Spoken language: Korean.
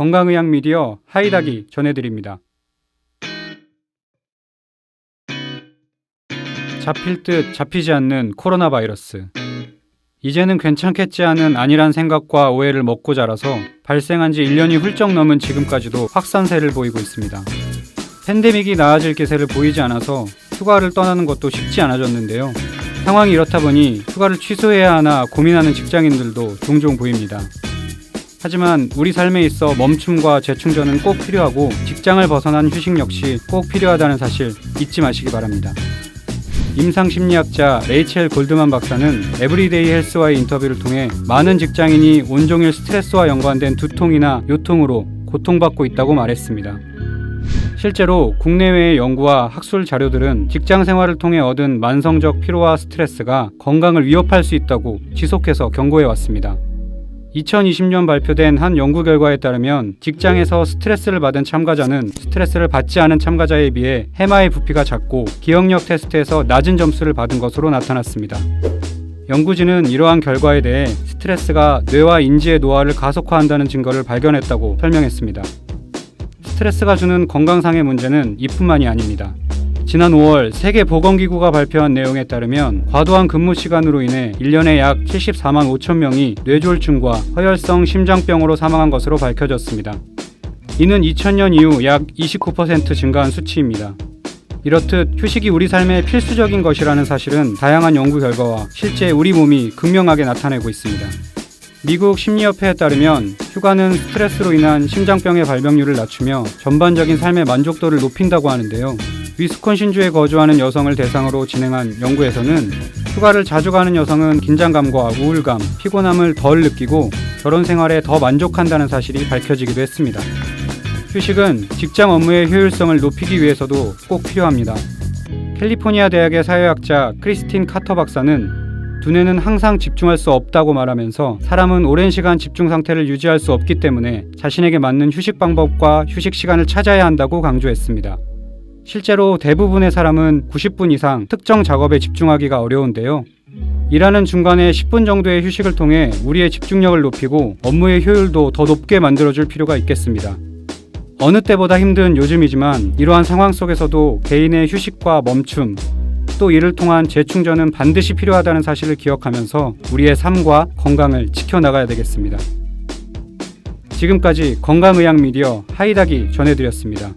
건강의학 미디어 하이닥이 전해드립니다. 잡힐 듯 잡히지 않는 코로나 바이러스. 이제는 괜찮겠지 하는 아니란 생각과 오해를 먹고 자라서 발생한 지 1년이 훌쩍 넘은 지금까지도 확산세를 보이고 있습니다. 팬데믹이 나아질 기세를 보이지 않아서 휴가를 떠나는 것도 쉽지 않아졌는데요. 상황이 이렇다 보니 휴가를 취소해야 하나 고민하는 직장인들도 종종 보입니다. 하지만 우리 삶에 있어 멈춤과 재충전은 꼭 필요하고 직장을 벗어난 휴식 역시 꼭 필요하다는 사실 잊지 마시기 바랍니다. 임상 심리학자 레이첼 골드만 박사는 에브리데이 헬스와의 인터뷰를 통해 많은 직장인이 온종일 스트레스와 연관된 두통이나 요통으로 고통받고 있다고 말했습니다. 실제로 국내외의 연구와 학술 자료들은 직장 생활을 통해 얻은 만성적 피로와 스트레스가 건강을 위협할 수 있다고 지속해서 경고해 왔습니다. 2020년 발표된 한 연구 결과에 따르면 직장에서 스트레스를 받은 참가자는 스트레스를 받지 않은 참가자에 비해 해마의 부피가 작고 기억력 테스트에서 낮은 점수를 받은 것으로 나타났습니다. 연구진은 이러한 결과에 대해 스트레스가 뇌와 인지의 노화를 가속화한다는 증거를 발견했다고 설명했습니다. 스트레스가 주는 건강상의 문제는 이뿐만이 아닙니다. 지난 5월 세계보건기구가 발표한 내용에 따르면 과도한 근무 시간으로 인해 1년에 약 74만 5천 명이 뇌졸중과 허혈성 심장병으로 사망한 것으로 밝혀졌습니다. 이는 2000년 이후 약 29% 증가한 수치입니다. 이렇듯 휴식이 우리 삶의 필수적인 것이라는 사실은 다양한 연구 결과와 실제 우리 몸이 극명하게 나타내고 있습니다. 미국 심리협회에 따르면 휴가는 스트레스로 인한 심장병의 발병률을 낮추며 전반적인 삶의 만족도를 높인다고 하는데요. 위스콘신주에 거주하는 여성을 대상으로 진행한 연구에서는 휴가를 자주 가는 여성은 긴장감과 우울감, 피곤함을 덜 느끼고 결혼 생활에 더 만족한다는 사실이 밝혀지기도 했습니다. 휴식은 직장 업무의 효율성을 높이기 위해서도 꼭 필요합니다. 캘리포니아 대학의 사회학자 크리스틴 카터 박사는 두뇌는 항상 집중할 수 없다고 말하면서 사람은 오랜 시간 집중 상태를 유지할 수 없기 때문에 자신에게 맞는 휴식 방법과 휴식 시간을 찾아야 한다고 강조했습니다. 실제로 대부분의 사람은 90분 이상 특정 작업에 집중하기가 어려운데요. 일하는 중간에 10분 정도의 휴식을 통해 우리의 집중력을 높이고 업무의 효율도 더 높게 만들어줄 필요가 있겠습니다. 어느 때보다 힘든 요즘이지만 이러한 상황 속에서도 개인의 휴식과 멈춤, 또 이를 통한 재충전은 반드시 필요하다는 사실을 기억하면서 우리의 삶과 건강을 지켜나가야 되겠습니다. 지금까지 건강의학 미디어 하이닥이 전해드렸습니다.